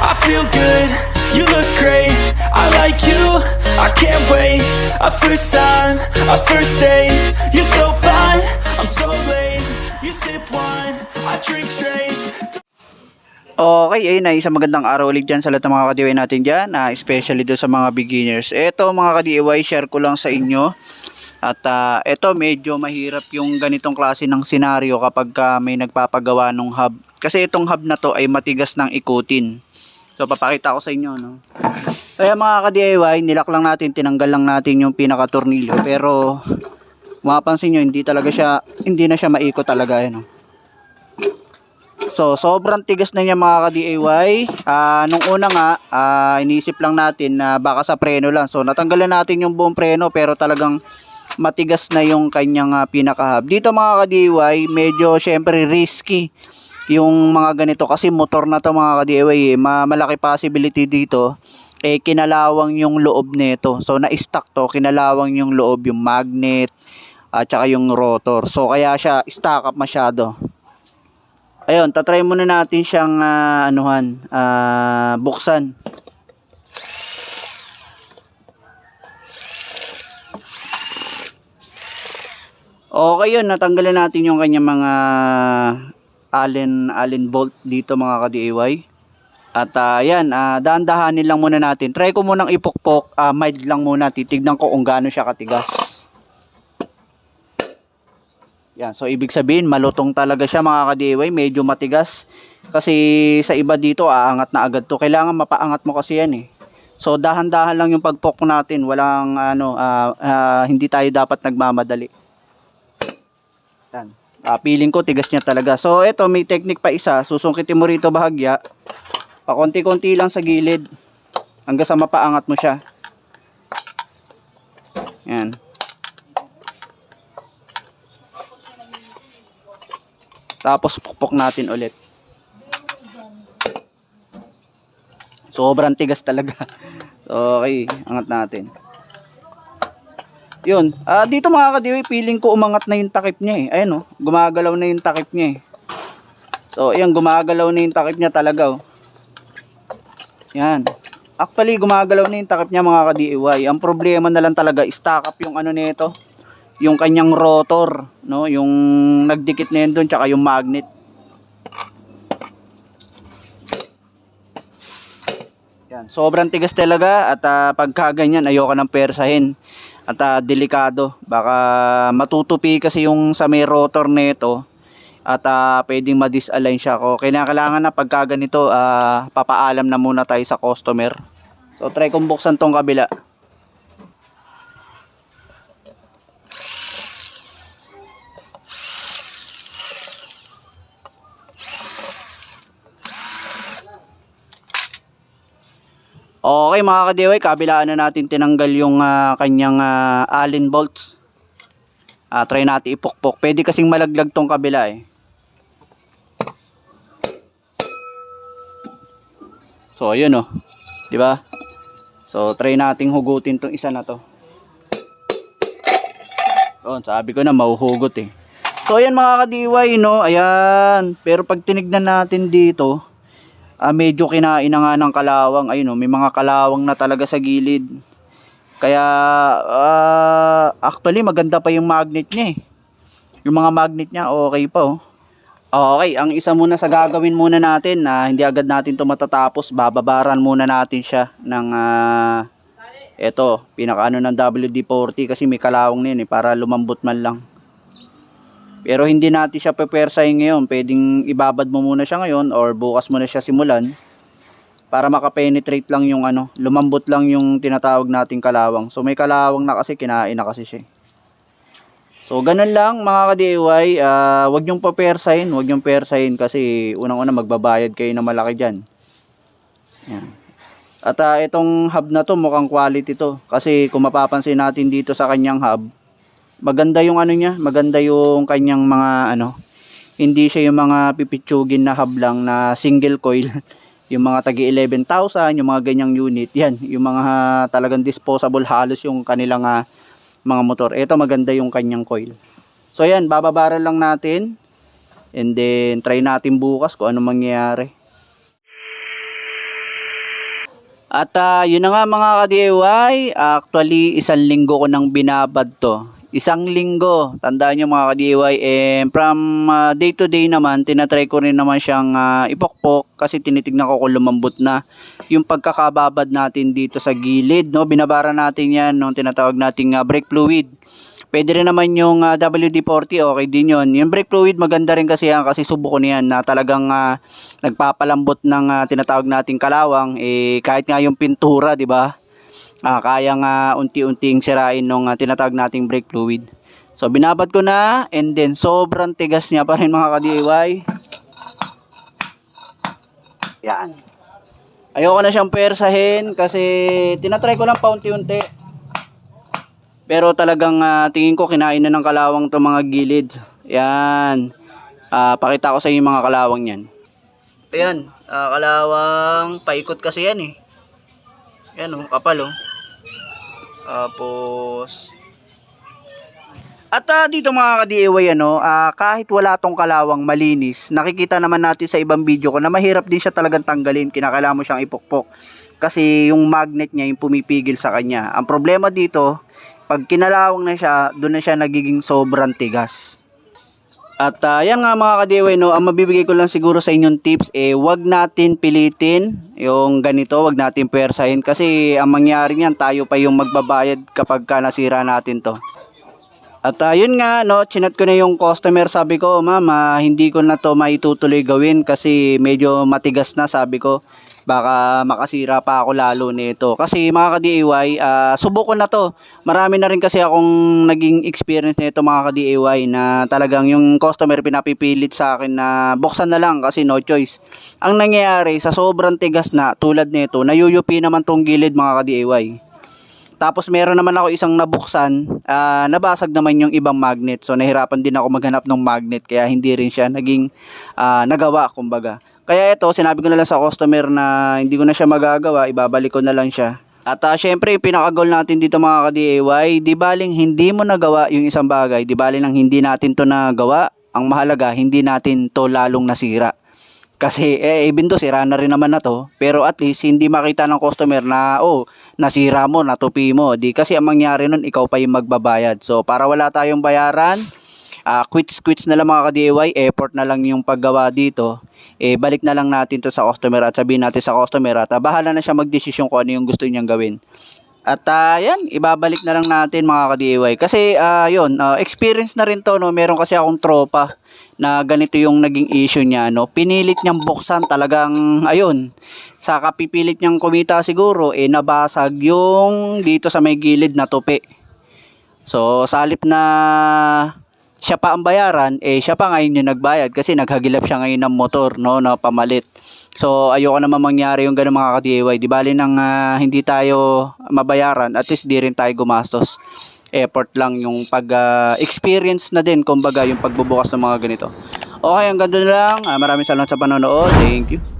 I feel good, you look great. I like you, I can't wait. A first time, a first date. You're so fine, I'm so late. You sip wine, I drink straight. Okay, ayun na, isang magandang araw ulit dyan sa lahat ng mga ka-DIY natin dyan, ah, especially doon sa mga beginners. Ito mga ka-DIY, share ko lang sa inyo. At ah, ito, medyo mahirap yung ganitong klase ng senaryo kapag ka may nagpapagawa ng hub. Kasi itong hub na to ay matigas ng ikutin. So, papakita ko sa inyo, no? So, yan mga ka-DIY, nilak lang natin, tinanggal lang natin yung pinaka-tornilyo. Pero, mapapansin nyo, hindi talaga siya, hindi na siya maikot talaga, ano. So, sobrang tigas na niya mga ka-DIY. Ah, nung una nga, ah, inisip lang natin na baka sa preno lang. So, natanggalan natin yung buong preno pero talagang matigas na yung kanyang ah, pinaka-hub. Dito mga ka-DIY, medyo syempre risky yung mga ganito kasi motor na to mga ka-DIY eh. Ma- malaki possibility dito eh kinalawang yung loob nito. So, na-stuck to, kinalawang yung loob, yung magnet at saka yung rotor. So, kaya siya stuck up masyado. Ayun, tatry muna natin siyang ah, anuhan, ah, buksan. Okay yun, natanggalan natin yung kanyang mga allen, allen bolt dito mga ka-DIY. At ah, yan, ah, dahan-dahanin lang muna natin. Try ko munang ipukpok, ah, mild lang muna, titignan ko kung gaano siya katigas. Yan, so ibig sabihin malutong talaga siya mga ka-DIY, medyo matigas. Kasi sa iba dito aangat na agad to. Kailangan mapaangat mo kasi yan eh. So dahan-dahan lang yung pagpok natin, walang ano ah, ah, hindi tayo dapat nagmamadali. Yan. Ah, feeling ko tigas niya talaga. So ito may technique pa isa, susungkitin mo rito bahagya. Pakonti-konti lang sa gilid hanggang sa mapaangat mo siya. Yan. Tapos pukpok natin ulit. Sobrang tigas talaga. Okay, angat natin. Yun. Ah, dito mga kadiwi, feeling ko umangat na yung takip niya eh. Ayun oh, gumagalaw na yung takip niya eh. So, ayan, gumagalaw na yung takip niya talaga oh. Yan. Actually, gumagalaw na yung takip niya mga ka-DIY. Ang problema na lang talaga, stack up yung ano nito. Yung kanyang rotor, no? Yung nagdikit na yun doon, tsaka yung magnet. Yan, sobrang tigas talaga at ah, pagka ganyan ayoko nang persahin at ah, delikado. Baka matutupi kasi yung sa may rotor nito at ah, pwedeng ma-disalign siya ko. Kailangan na pagka ganito ah, papaalam na muna tayo sa customer. So try kong buksan tong kabila. Okay mga ka-DIY, kabilaan na natin tinanggal yung ah, kanyang ah, allen bolts. Ah, try natin ipukpok. Pwede kasing malaglag tong kabila eh. So ayun oh. 'Di ba? So try nating hugutin tong isa na to. Oh, sabi ko na mahuhugot eh. So ayan mga ka-DIY no, ayan. Pero pag tinignan natin dito, ah, medyo kinain na nga ng kalawang. Ayun oh, may mga kalawang na talaga sa gilid. Kaya ah, actually maganda pa yung magnet niya eh. Yung mga magnet niya okay pa oh. Okay, ang isa muna sa gagawin muna natin na hindi agad natin to matatapos, bababaran muna natin siya ng ah, eto, pinakaano ng WD-40 kasi may kalawang na eh, para lumambot man lang. Pero hindi natin siya pepersahin ngayon. Pwedeng ibabad mo muna siya ngayon or bukas mo na siya simulan para makapenetrate lang yung ano, lumambot lang yung tinatawag nating kalawang. So may kalawang na kasi kinain na kasi siya. eh. So ganun lang mga ka-DIY, ah, wag yung papersahin, wag yung persahin kasi unang-una magbabayad kayo na malaki diyan. Yan. At ah, itong hub na to mukhang quality to kasi kung mapapansin natin dito sa kanyang hub, maganda yung ano niya, maganda yung kanyang mga ano, hindi siya yung mga pipitsugin na hub lang na single coil, yung mga tagi 11,000, yung mga ganyang unit, yan, yung mga talagang disposable halos yung kanilang ah, mga motor. Ito maganda yung kanyang coil. So yan, bababaran lang natin and then try natin bukas kung ano mangyayari. At ah, yun na nga mga ka-DIY, actually isang linggo ko nang binabad to. Isang linggo, tandaan nyo mga ka-DIY, eh, from ah, day to day naman, tinatry ko rin naman siyang ah, ipokpok kasi tinitignan ko kung lumambot na yung pagkakababad natin dito sa gilid. No? Binabara natin yan nung tinatawag nating ah, brake fluid. Pwede rin naman yung ah, WD-40, okay din yun. Yung brake fluid, maganda rin kasi yan kasi subo ko niyan na talagang ah, nagpapalambot ng ah, tinatawag nating kalawang. Eh, kahit nga yung pintura, di ba? Ah, kaya nga unti-unting sirain nung ah, tinatawag nating brake fluid. So, binabad ko na and then sobrang tigas niya pa rin mga ka-DIY. Yan. Ayoko na siyang persahin kasi tinatry ko lang paunti-unti. Pero talagang ah, tingin ko kinain na ng kalawang to mga gilid. Yan. Ah, pakita ko sa inyo mga kalawang yan. Ayan, ah, kalawang paikot kasi yan eh. Yan oh, kapal oh. Tapos at ah, dito mga ka-DIY ano, ah, kahit wala tong kalawang malinis, nakikita naman natin sa ibang video ko na mahirap din siya talagang tanggalin, kinakailangan mo siyang ipukpok. Kasi yung magnet niya yung pumipigil sa kanya. Ang problema dito, pag kinalawang na siya, doon na siya nagiging sobrang tigas. At ah, yan nga mga ka-DIY, no, ang mabibigay ko lang siguro sa inyong tips, eh, wag natin pilitin yung ganito, wag natin puwersahin. Kasi ang mangyari niyan, tayo pa yung magbabayad kapag ka nasira natin to. At ah, yun nga, no, chinat ko na yung customer, sabi ko, mama, hindi ko na to maitutuloy gawin kasi medyo matigas na, sabi ko. Baka makasira pa ako lalo nito. Kasi mga ka-DIY, ah, subok na to. Marami na rin kasi akong naging experience nito mga ka-DIY na talagang yung customer pinapipilit sa akin na buksan na lang kasi no choice. Ang nangyayari sa sobrang tigas na tulad nito, nayuyupi naman tong gilid mga ka-DIY. Tapos meron naman ako isang nabuksan, ah, nabasag naman yung ibang magnet. So nahirapan din ako maghanap ng magnet kaya hindi rin siya naging ah, nagawa kumbaga. Kaya ito, sinabi ko na lang sa customer na hindi ko na siya magagawa, ibabalik ko na lang siya. At ah, syempre, yung pinaka-goal natin dito mga ka-DIY, di baling hindi mo nagawa yung isang bagay, di baling lang hindi natin to nagawa, ang mahalaga, hindi natin to lalong nasira. Kasi eh even to sira na rin naman na to, pero at least hindi makita ng customer na oh, nasira mo, natupi mo. Di kasi ang mangyari nun ikaw pa yung magbabayad. So para wala tayong bayaran, ah quits quits na lang mga ka-DIY, effort na lang yung paggawa dito. Eh balik na lang natin to sa customer at sabihin natin sa customer at ah, bahala na siya magdesisyon kung ano yung gusto niyang gawin. At ah, yan, ibabalik na lang natin mga ka-DIY. Kasi ah, yun, ah, experience na rin to, no? meron kasi akong tropa na ganito yung naging issue niya, no? Pinilit niyang buksan talagang, ayun, sa kapipilit niyang kumita siguro, eh nabasag yung dito sa may gilid na tupi. So, sa halip na siya pa ang bayaran, eh siya pa ngayon yung nagbayad kasi naghagilap siya ngayon ng motor, no, na pamalit. So, ayoko naman mangyari yung ganun mga ka-DIY. Di bali nang ah, hindi tayo mabayaran, at least di rin tayo gumastos. Effort lang yung pag-experience na din, kumbaga, yung pagbubukas ng mga ganito. Okay, hanggang doon lang. Ah, maraming salamat sa panonood. Thank you.